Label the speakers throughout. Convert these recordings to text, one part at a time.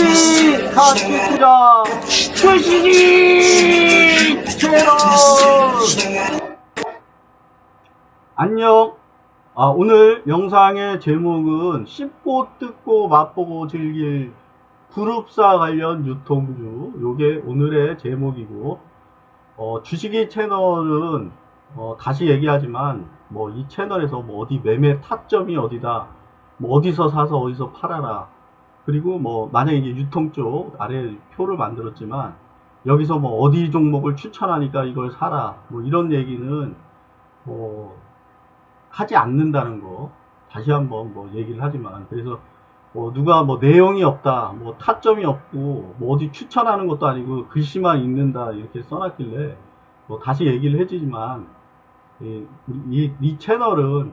Speaker 1: 투자 주식이 채널 안녕. 아, 오늘 영상의 제목은 씹고 뜯고 맛보고 즐길 그룹사 관련 유통주. 요게 오늘의 제목이고 어, 주식이 채널은 어, 다시 얘기하지만 뭐 이 채널에서 뭐 어디 매매 타점이 어디다 뭐 어디서 사서 어디서 팔아라 그리고 뭐 만약에 이게 유통 쪽 아래 표를 만들었지만 여기서 뭐 어디 종목을 추천하니까 이걸 사라 뭐 이런 얘기는 뭐 하지 않는다는 거 다시 한번 뭐 얘기를 하지만 그래서 뭐 누가 뭐 내용이 없다 뭐 타점이 없고 뭐 어디 추천하는 것도 아니고 글씨만 읽는다 이렇게 써놨길래 뭐 다시 얘기를 해주지만 이, 이, 이 채널은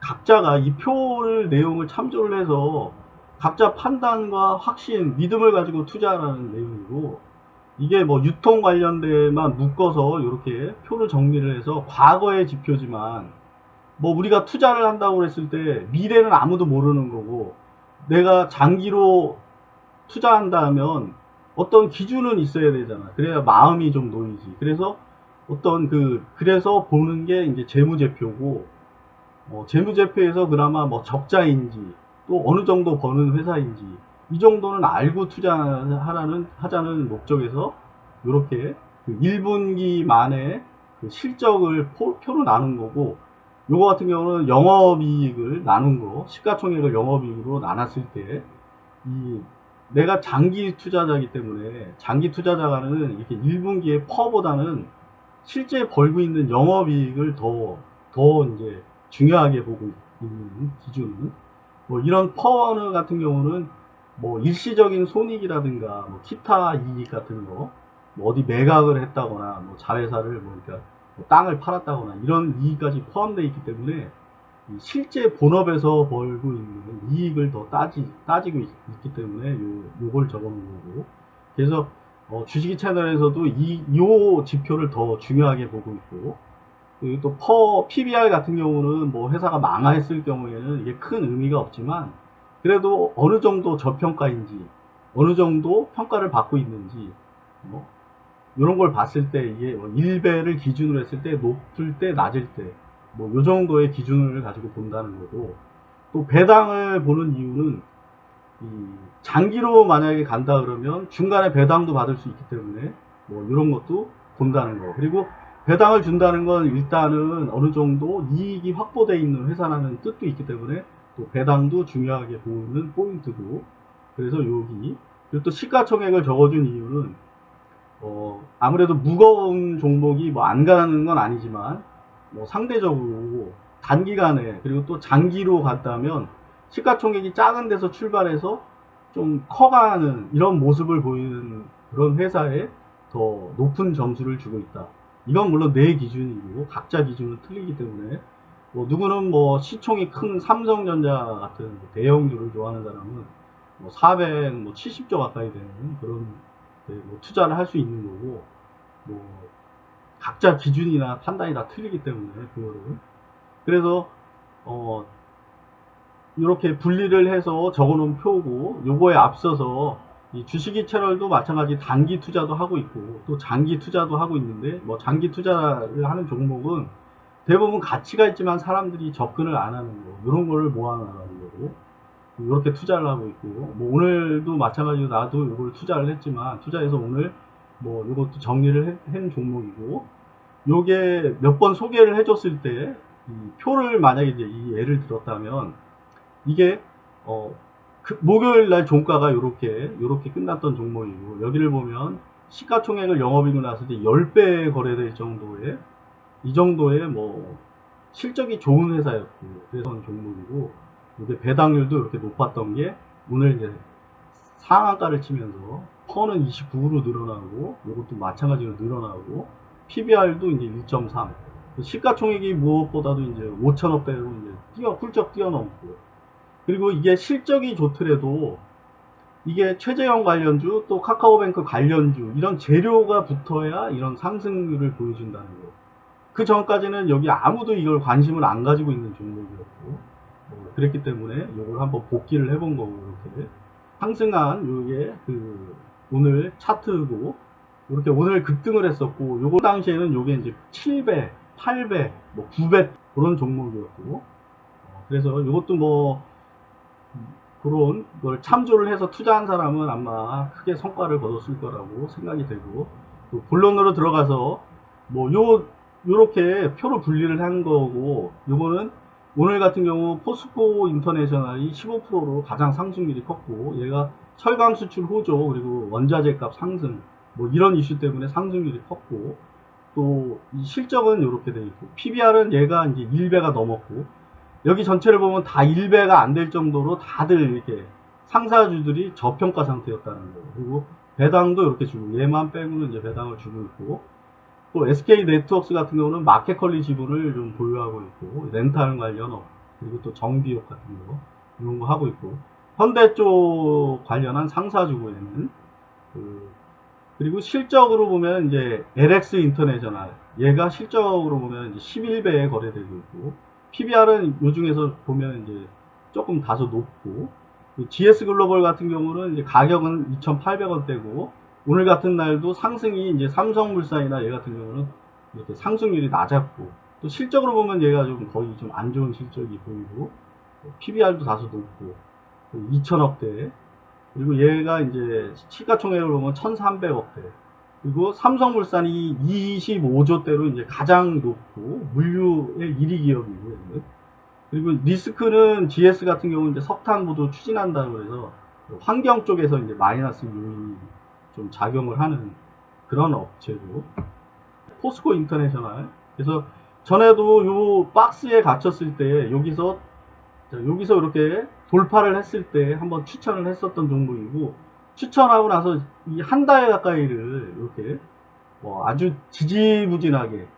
Speaker 1: 각자가 이 표를 내용을 참조를 해서 각자 판단과 확신, 믿음을 가지고 투자하라는 내용이고 이게 뭐 유통 관련돼만 묶어서 이렇게 표를 정리를 해서 과거의 지표지만 뭐 우리가 투자를 한다고 했을 때 미래는 아무도 모르는 거고 내가 장기로 투자한다면 어떤 기준은 있어야 되잖아. 그래야 마음이 좀 놓이지. 그래서 어떤 그 그래서 보는 게 이제 재무제표고 어, 재무제표에서 그나마 뭐 적자인지 또 어느 정도 버는 회사인지 이 정도는 알고 투자하라는 하자는 목적에서 이렇게 그 1분기 만에 그 실적을 포, 표로 나눈 거고 요거 같은 경우는 영업이익을 나눈 거 시가총액을 영업이익으로 나눴을 때 이 내가 장기 투자자이기 때문에 장기 투자자가는 이렇게 1분기의 퍼보다는 실제 벌고 있는 영업이익을 더, 더 이제 중요하게 보고 있는 기준은 뭐 이런 퍼너 같은 경우는 뭐 일시적인 손익이라든가 뭐 기타 이익 같은 거, 뭐 어디 매각을 했다거나 뭐 자회사를 뭐 그러니까 뭐 땅을 팔았다거나 이런 이익까지 포함되어 있기 때문에 이 실제 본업에서 벌고 있는 이익을 더 따지, 따지고 있, 기 때문에 요, 요걸 적어 놓은 거고. 그래서 어, 주식이 채널에서도 이, 요 지표를 더 중요하게 보고 있고, 또 퍼, PBR 같은 경우는 뭐 회사가 망했을 경우에는 이게 큰 의미가 없지만, 그래도 어느 정도 저평가인지, 어느 정도 평가를 받고 있는지, 뭐, 이런 걸 봤을 때 이게 뭐 1배를 기준으로 했을 때 높을 때, 낮을 때, 뭐, 요 정도의 기준을 가지고 본다는 거고, 또 배당을 보는 이유는 이 장기로 만약에 간다 그러면 중간에 배당도 받을 수 있기 때문에 뭐 이런 것도 본다는 거. 그리고 배당을 준다는 건 일단은 어느 정도 이익이 확보되어 있는 회사라는 뜻도 있기 때문에 또 배당도 중요하게 보는 포인트고 그래서 여기 그리고 또 시가총액을 적어준 이유는 어 아무래도 무거운 종목이 뭐 안 가는 건 아니지만 뭐 상대적으로 단기간에 그리고 또 장기로 갔다면 시가총액이 작은 데서 출발해서 좀 커가는 이런 모습을 보이는 그런 회사에 더 높은 점수를 주고 있다. 이건 물론 내 기준이고 각자 기준은 틀리기 때문에 뭐 누구는 뭐 시총이 큰 삼성전자 같은 대형주를 좋아하는 사람은 뭐 400, 뭐 70조 가까이 되는 그런 뭐 투자를 할 수 있는 거고 뭐 각자 기준이나 판단이 다 틀리기 때문에 그거를. 그래서 어 이렇게 분리를 해서 적어놓은 표고 요거에 앞서서 이 주식이 채널도 마찬가지 단기 투자도 하고 있고 또 장기 투자도 하고 있는데 뭐 장기 투자를 하는 종목은 대부분 가치가 있지만 사람들이 접근을 안 하는 거 이런 거를 모아나가는 거고 이렇게 투자를 하고 있고 뭐 오늘도 마찬가지로 나도 이걸 투자를 했지만 투자해서 오늘 뭐 이것도 정리를 한 종목이고 요게 몇 번 소개를 해줬을 때이 표를 만약에 이제 이 예를 들었다면 이게 어, 그 목요일 날 종가가 이렇게 이렇게 끝났던 종목이고 여기를 보면 시가총액을 영업이고 났을 때 10배 거래될 정도의 이 정도의 뭐 실적이 좋은 회사였고 그래서 종목이고 이게 배당률도 이렇게 높았던 게 오늘 이제 상한가를 치면서 퍼는 29로 늘어나고 이것도 마찬가지로 늘어나고 PBR도 이제 1.3 시가총액이 무엇보다도 이제 5천억대로 이제 뛰어 훌쩍 뛰어넘고 그리고 이게 실적이 좋더라도 이게 최재형 관련주 또 카카오뱅크 관련주 이런 재료가 붙어야 이런 상승률을 보여준다는 거. 그 전까지는 여기 아무도 이걸 관심을 안 가지고 있는 종목이었고 어, 그랬기 때문에 이걸 한번 복귀를 해본 거고 이렇게 상승한 요게 그 오늘 차트고 이렇게 오늘 급등을 했었고 요거 당시에는 요게 이제 7배, 8배, 뭐 9배 그런 종목이었고 어, 그래서 이것도 뭐 음, 그런 걸 참조를 해서 투자한 사람은 아마 크게 성과를 거뒀을 거라고 생각이 되고 또 본론으로 들어가서 뭐 요 요렇게 표로 분리를 한 거고 요거는 오늘 같은 경우 포스코 인터내셔널이 15%로 가장 상승률이 컸고 얘가 철강 수출 호조 그리고 원자재 값 상승 뭐 이런 이슈 때문에 상승률이 컸고 또이 실적은 이렇게 돼 있고 PBR은 얘가 이제 1배가 넘었고 여기 전체를 보면 다 1배가 안 될 정도로 다들 이렇게 상사주들이 저평가 상태였다는 거예요. 그리고 배당도 이렇게 주고 얘만 빼고는 이제 배당을 주고 있고 또 SK 네트워크스 같은 경우는 마켓컬리 지분을 좀 보유하고 있고 렌탈 관련 업 그리고 또 정비업 같은 거 이런 거 하고 있고 현대 쪽 관련한 상사주고에는 그 그리고 실적으로 보면 이제 LX 인터내셔널 얘가 실적으로 보면 이제 11배에 거래되고 있고 PBR은 요 중에서 보면 이제 조금 다소 높고 그 GS 글로벌 같은 경우는 이제 가격은 2,800원대고 오늘 같은 날도 상승이 이제 삼성물산이나 얘 같은 경우는 이렇게 상승률이 낮았고 또 실적으로 보면 얘가 좀 거의 좀 안 좋은 실적이 보이고 PBR도 다소 높고 2천억대. 그리고 얘가 이제 시가총액으로 보면 1,300억대 그리고 삼성물산이 25조대로 이제 가장 높고 물류의 1위 기업이고. 얘는. 그리고 리스크는 GS 같은 경우는 이제 석탄 보도 추진한다고 해서 환경 쪽에서 이제 마이너스 요인이 좀 작용을 하는 그런 업체고. 포스코 인터내셔널. 그래서 전에도 요 박스에 갇혔을 때 여기서 자, 여기서 이렇게 돌파를 했을 때 한번 추천을 했었던 종목이고 추천하고 나서 이 한 달 가까이를 이렇게 뭐 아주 지지부진하게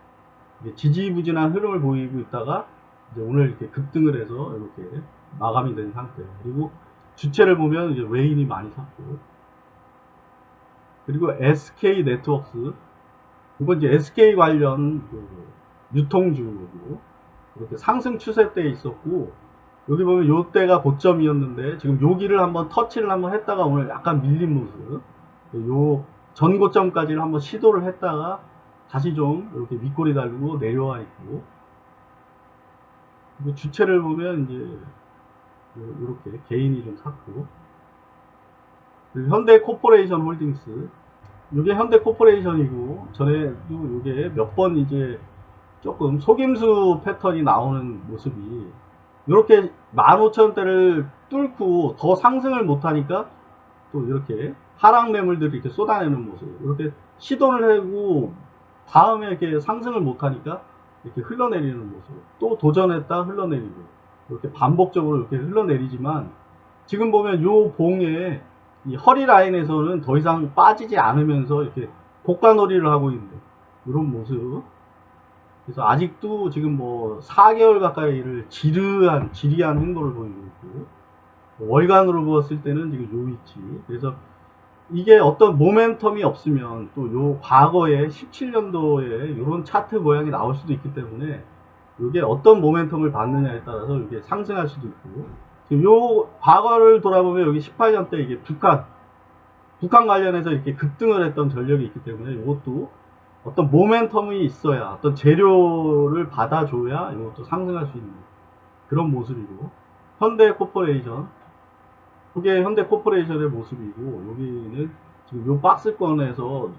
Speaker 1: 지지부진한 흐름을 보이고 있다가 이제 오늘 이렇게 급등을 해서 이렇게 마감이 된 상태예요. 그리고 주체를 보면 이제 외인이 많이 샀고 그리고 SK 네트워크스 이건 이제 SK 관련 그 유통주고 이렇게 상승 추세 때 있었고 여기 보면 요때가 고점이었는데 지금 여기를 한번 터치를 한번 했다가 오늘 약간 밀린 모습. 요 전고점까지를 한번 시도를 했다가 다시 좀 이렇게 윗골이 달리고 내려와 있고. 주체를 보면 이제 이렇게 개인이 좀 샀고. 현대 코퍼레이션 홀딩스. 이게 현대 코퍼레이션이고 전에도 이게 몇 번 이제 조금 속임수 패턴이 나오는 모습이 이렇게 15,000원대를 뚫고 더 상승을 못하니까 또 이렇게 하락 매물들이 이렇게 쏟아내는 모습 이렇게 시도를 하고 다음에 이렇게 상승을 못하니까 이렇게 흘러내리는 모습 또 도전했다 흘러내리고 이렇게 반복적으로 이렇게 흘러내리지만 지금 보면 요 봉에 이 허리 라인에서는 더 이상 빠지지 않으면서 이렇게 고가놀이를 하고 있는 이런 모습 그래서 아직도 지금 뭐 4개월 가까이를 지르한, 지리한 행보를 보이고 있고, 월간으로 보았을 때는 지금 요 위치. 그래서 이게 어떤 모멘텀이 없으면 또 요 과거에 17년도에 이런 차트 모양이 나올 수도 있기 때문에 이게 어떤 모멘텀을 받느냐에 따라서 이게 상승할 수도 있고, 지금 요 과거를 돌아보면 여기 18년 때 이게 북한, 북한 관련해서 이렇게 급등을 했던 전력이 있기 때문에 이것도 어떤 모멘텀이 있어야 어떤 재료를 받아줘야 이것도 상승할 수 있는 그런 모습이고 현대 코퍼레이션. 이게 현대 코퍼레이션의 모습이고 여기는 지금 요 박스권에서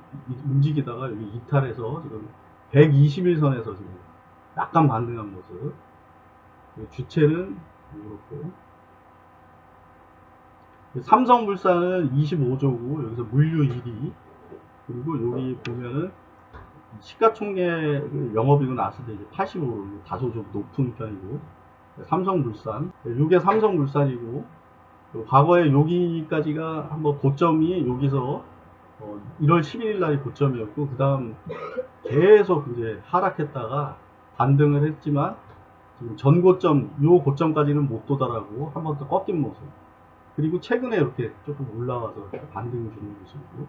Speaker 1: 움직이다가 여기 이탈해서 지금 121선에서 지금 약간 반등한 모습. 주체는 이렇고. 삼성물산은 25조고 여기서 물류 1위. 그리고 여기 보면은 시가총액 영업이익은 나왔을 때 이제 85 다소 좀 높은 편이고 삼성물산. 이게 삼성물산이고 과거에 여기까지가 한번 고점이 여기서 어 1월 11일 날이 고점이었고 그 다음 계속 이제 하락했다가 반등을 했지만 지금 전고점 요 고점까지는 못 도달하고 한 번 더 꺾인 모습. 그리고 최근에 이렇게 조금 올라와서 반등을 주는 모습이고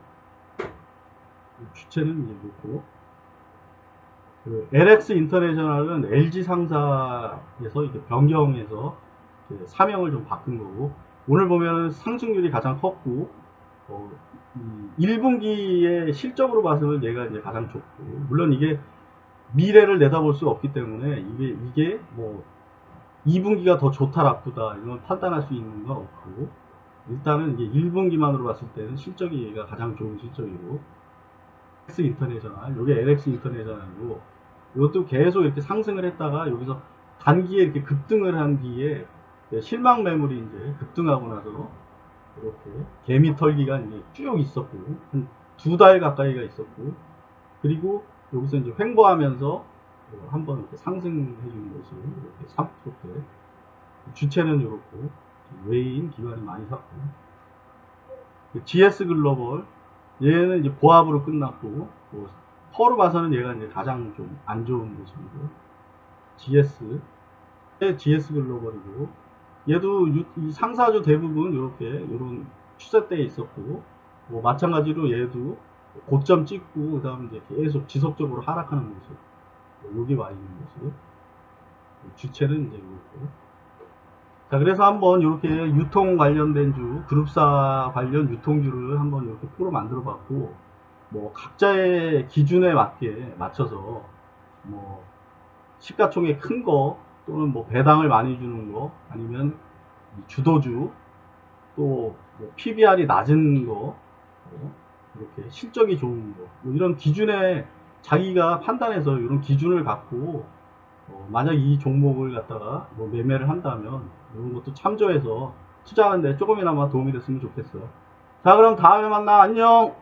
Speaker 1: 주체는 이제 놓고 그 LX 인터내셔널은 LG 상사에서 이렇게 변경해서 이렇게 사명을 좀 바꾼 거고 오늘 보면 상승률이 가장 컸고 어, 1분기의 실적으로 봐서는 얘가 이제 가장 좋고 물론 이게 미래를 내다볼 수 없기 때문에 이게 이게 뭐 2분기가 더 좋다 나쁘다 이런 판단할 수 있는 건 없고 일단은 이게 1분기만으로 봤을 때는 실적이 얘가 가장 좋은 실적이고 LX 인터내셔널 요게 LX 인터내셔널이고 이것도 계속 이렇게 상승을 했다가 여기서 단기에 이렇게 급등을 한 뒤에 실망 매물이 이제 급등하고 나서 이렇게 개미 털기가 이제 쭉 있었고 한 두 달 가까이가 있었고 그리고 여기서 이제 횡보하면서 한번 이렇게 상승해 주는 것이 이렇게 3%대 주체는 이렇고 외인 기관이 많이 샀고. GS 글로벌 얘는 이제 보합으로 끝났고 뭐 퍼로 봐서는 얘가 이제 가장 좀 안 좋은 모습이고 GS GS 글로벌이고 얘도 유- 이 상사주 대부분 이렇게 이런 추세대에 있었고 뭐 마찬가지로 얘도 고점 찍고 그 다음 이제 계속 지속적으로 하락하는 모습 여기 와 있는 모습 주체는 이제 이렇고 자 그래서 한번 이렇게 유통 관련된 주 그룹사 관련 유통주를 한번 이렇게 프로 만들어 봤고 뭐 각자의 기준에 맞게 맞춰서 뭐 시가총액 큰 거 또는 뭐 배당을 많이 주는 거 아니면 이 주도주 또 뭐 PBR이 낮은 거 어, 이렇게 실적이 좋은 거, 뭐 이런 기준에 자기가 판단해서 이런 기준을 갖고 어, 만약 이 종목을 갖다가 뭐 매매를 한다면 이런 것도 참조해서 투자하는데 조금이나마 도움이 됐으면 좋겠어요. 자, 그럼 다음에 만나. 안녕!